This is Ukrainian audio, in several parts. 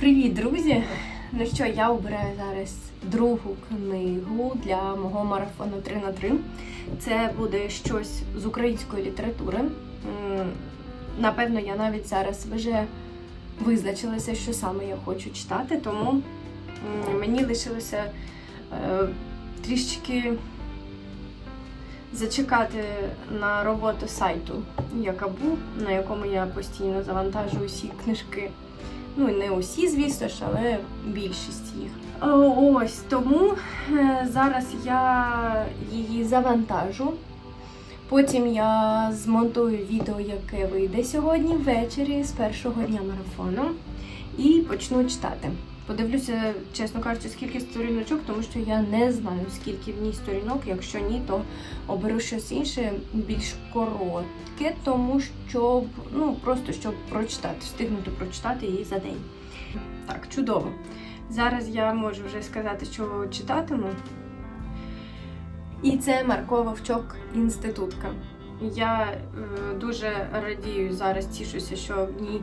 Привіт, друзі! Ну що, я обираю зараз другу книгу для мого марафону 3 на 3 Це буде щось з української літератури. Напевно, я навіть зараз вже визначилася, що саме я хочу читати, тому мені лишилося е, трішечки зачекати на роботу сайту Якабу, на якому я постійно завантажую всі книжки. Ну, не усі, звісно ж, але більшість їх. Ось тому е, зараз я її завантажу. Потім я змонтую відео, яке вийде сьогодні ввечері з першого дня марафону, і почну читати. Подивлюся, чесно кажучи, скільки сторіночок, тому що я не знаю, скільки в ній сторінок. Якщо ні, то оберу щось інше, більш коротке, тому щоб ну просто щоб прочитати, встигнути прочитати її за день. Так, чудово. Зараз я можу вже сказати, що читатиму. І це Марко Вовчок інститутка. Я е, дуже радію зараз, тішуся, що в ній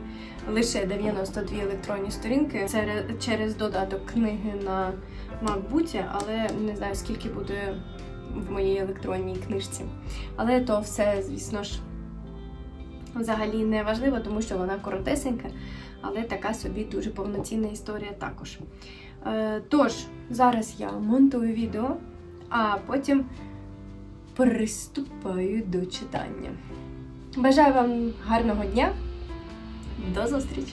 лише 92 електронні сторінки. Це через додаток книги на MacBook, але не знаю, скільки буде в моїй електронній книжці. Але то все, звісно ж, взагалі не важливо, тому що вона коротесенька, але така собі дуже повноцінна історія також. Е, тож, зараз я монтую відео, а потім приступаю до читання. Бажаю вам гарного дня. До зустрічі!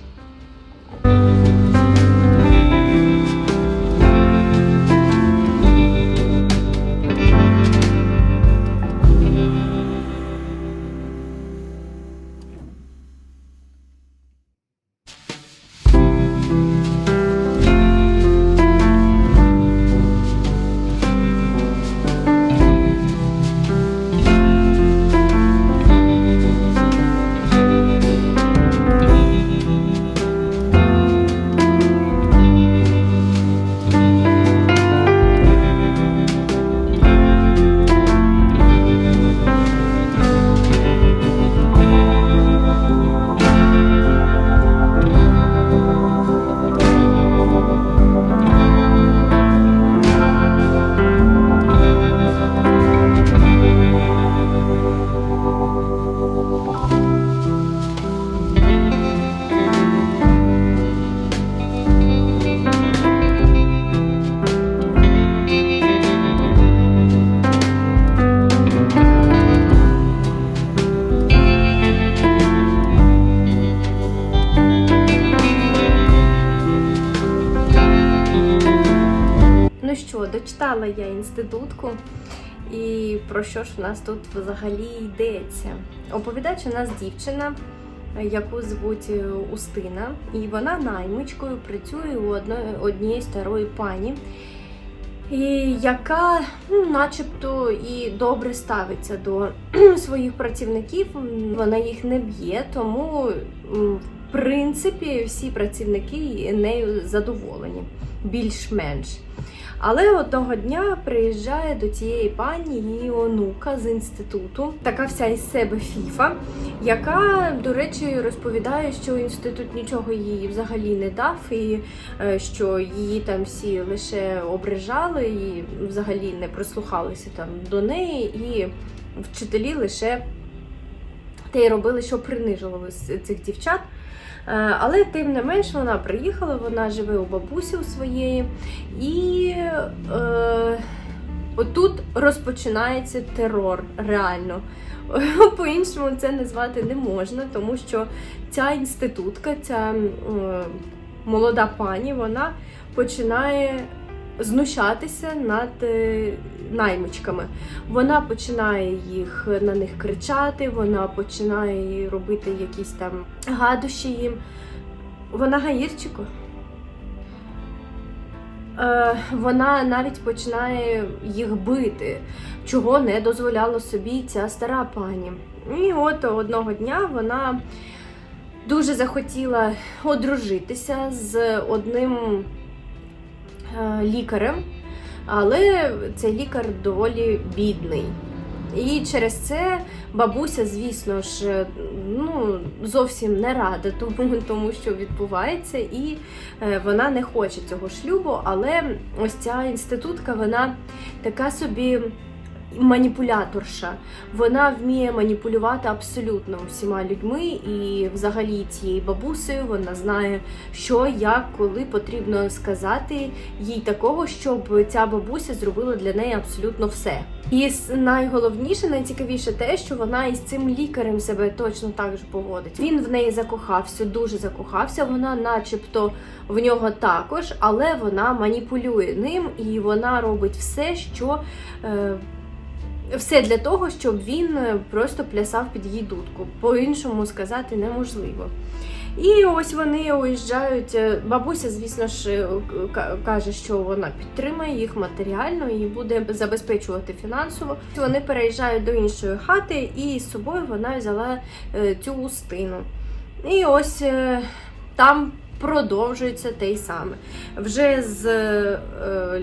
Що, дочитала я інститутку. І про що ж в нас тут взагалі йдеться? Оповідач у нас дівчина, яку звуть е, Устина, і вона наймичкою працює у однієї старої пані, і яка, ну, начебто, і добре ставиться до своїх працівників. Вона їх не б'є, тому в принципі всі працівники нею задоволені, більш-менш. Але одного дня приїжджає до цієї пані її онука з інституту, така вся із себе фіфа, яка, до речі, розповідає, що інститут нічого їй взагалі не дав, і е, що її там всі лише ображали і взагалі не прислухалися там до неї, і вчителі лише те й робили, що принижували цих дівчат. Е, Але тим не менш вона приїхала, вона живе у бабусі у своєї, і е, отут розпочинається терор реально. По-іншому це назвати не можна, тому що ця інститутка, ця е, молода пані, вона починає знущатися над е, наймичками. Вона починає їх на них кричати, вона починає робити якісь там гадощі їм. Вона гаїрчику. Е, вона навіть починає їх бити, чого не дозволяла собі ця стара пані. І от одного дня вона дуже захотіла одружитися з одним лікарем, але цей лікар доволі бідний. І через це бабуся, звісно ж, ну зовсім не рада тому, тому що відбувається, і е, вона не хоче цього шлюбу. Але ось ця інститутка, вона така собі. Маніпуляторша, вона вміє маніпулювати абсолютно всіма людьми, і взагалі цією бабусею вона знає, що, як, коли потрібно сказати їй такого, щоб ця бабуся зробила для неї абсолютно все. І найголовніше, найцікавіше те, що вона із цим лікарем себе точно так же поводить. Він в неї закохався, дуже закохався. Вона, начебто, в нього також, але вона маніпулює ним і вона робить все, що. Е, все для того, щоб він е, просто плясав під її дудку. По-іншому сказати неможливо. І ось вони уїжджають. е, Бабуся, звісно ж, е, каже, що вона підтримає їх матеріально і буде забезпечувати фінансово. Вони переїжджають до іншої хати, і з собою вона взяла цю устину. І ось там продовжується те й саме. Вже з е,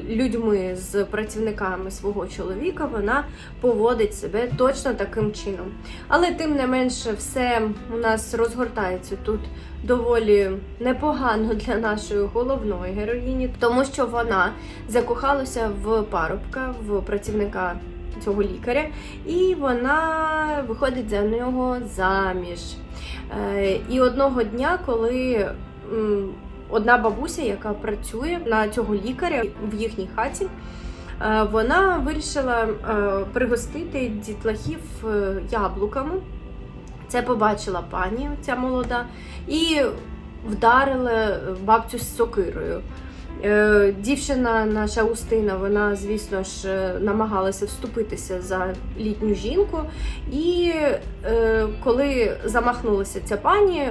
людьми, з працівниками свого чоловіка вона поводить себе точно таким чином. Але тим не менше, все у нас розгортається тут доволі непогано для нашої головної героїні, тому що вона закохалася в парубка, в працівника цього лікаря, і вона виходить за нього заміж. Е, І одного дня, коли одна бабуся, яка працює на цього лікаря в їхній хаті, е, вона вирішила е, пригостити дітлахів е, яблуками. Це побачила пані, ця молода, і вдарила бабцю з сокирою. Е, Дівчина, наша Устина, вона, звісно ж, е, намагалася вступитися за літню жінку. І е, коли замахнулася ця пані,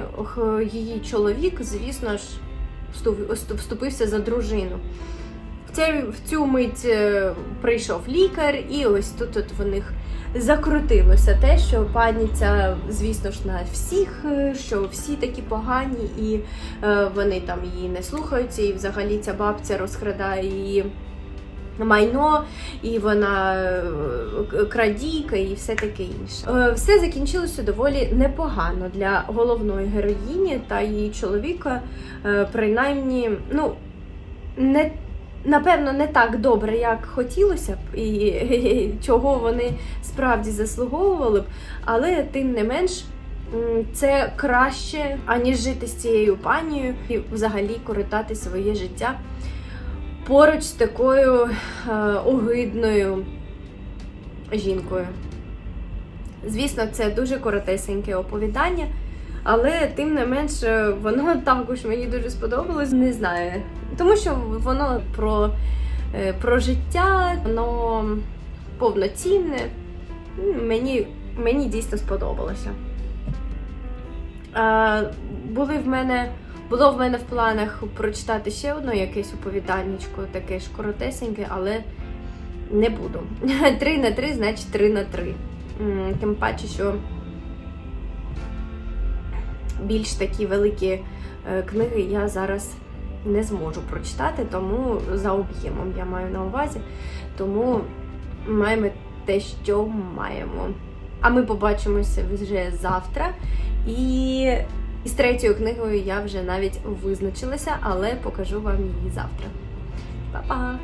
її чоловік, звісно ж, вступ- вступ- вступився за дружину. В цю мить прийшов лікар, і ось тут от в них закрутилося те, що пані ця, звісно ж, на всіх, е, що всі такі погані, і е, вони там її не слухаються, і взагалі ця бабця розкрадає її. Майно, і вона е, крадійка, і все таке інше. Все закінчилося доволі непогано для головної героїні та її чоловіка. Принаймні, ну не напевно не так добре, як хотілося б, і чого вони справді заслуговували б, але тим не менш. Це краще, аніж жити з цією панією і взагалі коротати своє життя поруч з такою е, огидною жінкою. Звісно, це дуже коротесеньке оповідання, але тим не менше воно також мені дуже сподобалось. Не знаю. Тому що воно про, е, про життя, воно повноцінне. Мені, мені дійсно сподобалося. Е, були в мене, було в мене в планах прочитати ще одне якесь оповіданнячко, таке ж коротесеньке, але не буду. 3 на 3, значить 3 на 3. Тим паче, що більш такі великі е, книги я зараз не зможу прочитати, тому за об'ємом я маю на увазі. Тому маємо те, що маємо. А ми побачимося вже завтра. І із третьою книгою я вже навіть визначилася, але покажу вам її завтра. Па-па!